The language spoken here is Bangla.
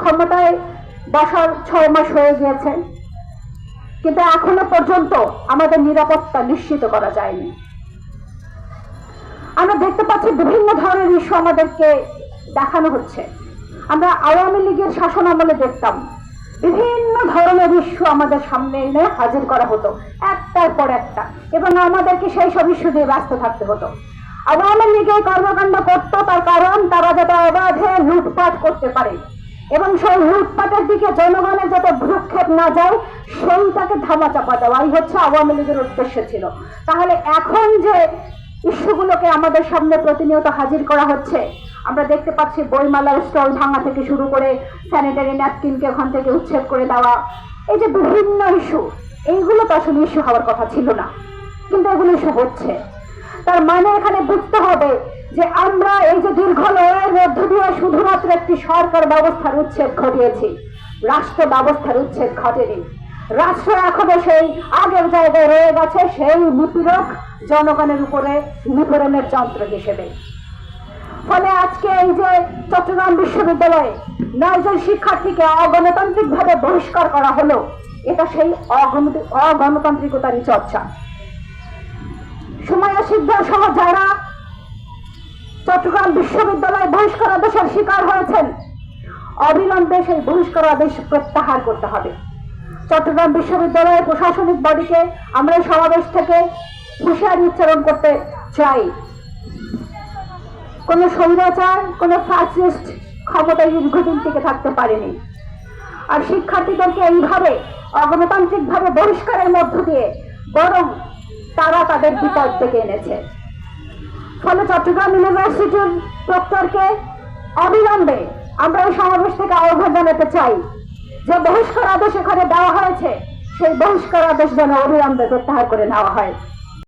ক্ষমতায় বসার ছয় মাস হয়ে গিয়েছে। কিন্তু এখনও পর্যন্ত আমাদের নিরাপত্তা নিশ্চিত করা যায়নি। আমরা দেখতে পাচ্ছি বিভিন্ন ধরনের ইস্যু আমাদেরকে দেখানো হচ্ছে। আমরা আওয়ামী লীগের শাসন আমলে দেখতাম। বিভিন্ন ধরনের ইস্যু আমাদের সামনে এনে হাজির করা হতো, একটার পর একটা। এবং আমাদেরকে সেই সব ইস্যু দিয়ে ব্যস্ত থাকতে হতো। আওয়ামী লীগে কর্মকাণ্ড করতো তার কারণ তারা যাতে অবাধে লুটপাট করতে পারে। এবং সেই লুটপাটের দিকে জনগণের যাতে ভ্রুক্ষেপ না যায়, সেইটাকে ধামা চাপা দেওয়াই হচ্ছে আওয়ামী লীগের উদ্দেশ্য ছিল। তাহলে এখন যে ইস্যুগুলোকে আমাদের সামনে প্রতিনিয়ত হাজির করা হচ্ছে, আমরা দেখতে পাচ্ছি বইমালার স্টল ভাঙা থেকে শুরু করে স্যানিটারি ন্যাপকিনকে ওখান থেকে উচ্ছেদ করে দেওয়া, এই যে বিভিন্ন ইস্যু, এইগুলো তো আসলে ইস্যু হওয়ার কথা ছিল না, কিন্তু এগুলো ইস্যু হচ্ছে। তার মানে এখানে বুঝতে হবে যে আমরা এই যে দীর্ঘ লড়াইয়ের মধ্য দিয়ে শুধুমাত্র একটি সরকার ব্যবস্থার উচ্ছেদ ঘটিয়েছি, রাষ্ট্র ব্যবস্থার উচ্ছেদ ঘটেনি। রাষ্ট্র এখনও সেই আগের জায়গায় রয়ে গেছে, সেই নিপীড়ক জনগণের উপরে নিপীড়নের যন্ত্র হিসেবে। ফলে আজকে এই যে চট্টগ্রাম বিশ্ববিদ্যালয়ে নয়জন শিক্ষার্থীকে অগণতান্ত্রিক ভাবে বহিষ্কার করা হলো, এটা সেই অগণ- অগণতান্ত্রিকতারই চর্চা। সুমাইয়া সিদ্ধ সহ যারা চট্টগ্রাম বিশ্ববিদ্যালয়ে বহিষ্কার আদেশের শিকার হয়েছেন। অবিলম্বে সেই বহিষ্কার আদেশ প্রত্যাহার করতে হবে। চট্টগ্রাম বিশ্ববিদ্যালয়ের প্রশাসনিক বডিকে আমরা সমাবেশ থেকে হুঁশিয়ারি উচ্চারণ করতে চাই। কোনো স্বৈরাচার কোনো ফ্যাসিস্ট ক্ষমতায় দীর্ঘদিন টিকে থাকতে পারেনি। আর শিক্ষার্থীদেরকে এইভাবে অগণতান্ত্রিকভাবে বহিষ্কারের মধ্য দিয়ে বরং তারা তাদের বিপদ থেকে এনেছে। ফলে চট্টগ্রাম ইউনিভার্সিটির প্রক্টরকে অবিলম্বে আমরা এই সমাবেশ থেকে আহ্বান জানাতে চাই যে বহিষ্কার আদেশ এখানে দেওয়া হয়েছে, সেই বহিষ্কার আদেশ যেন অবিলম্বে প্রত্যাহার করে নেওয়া হয়।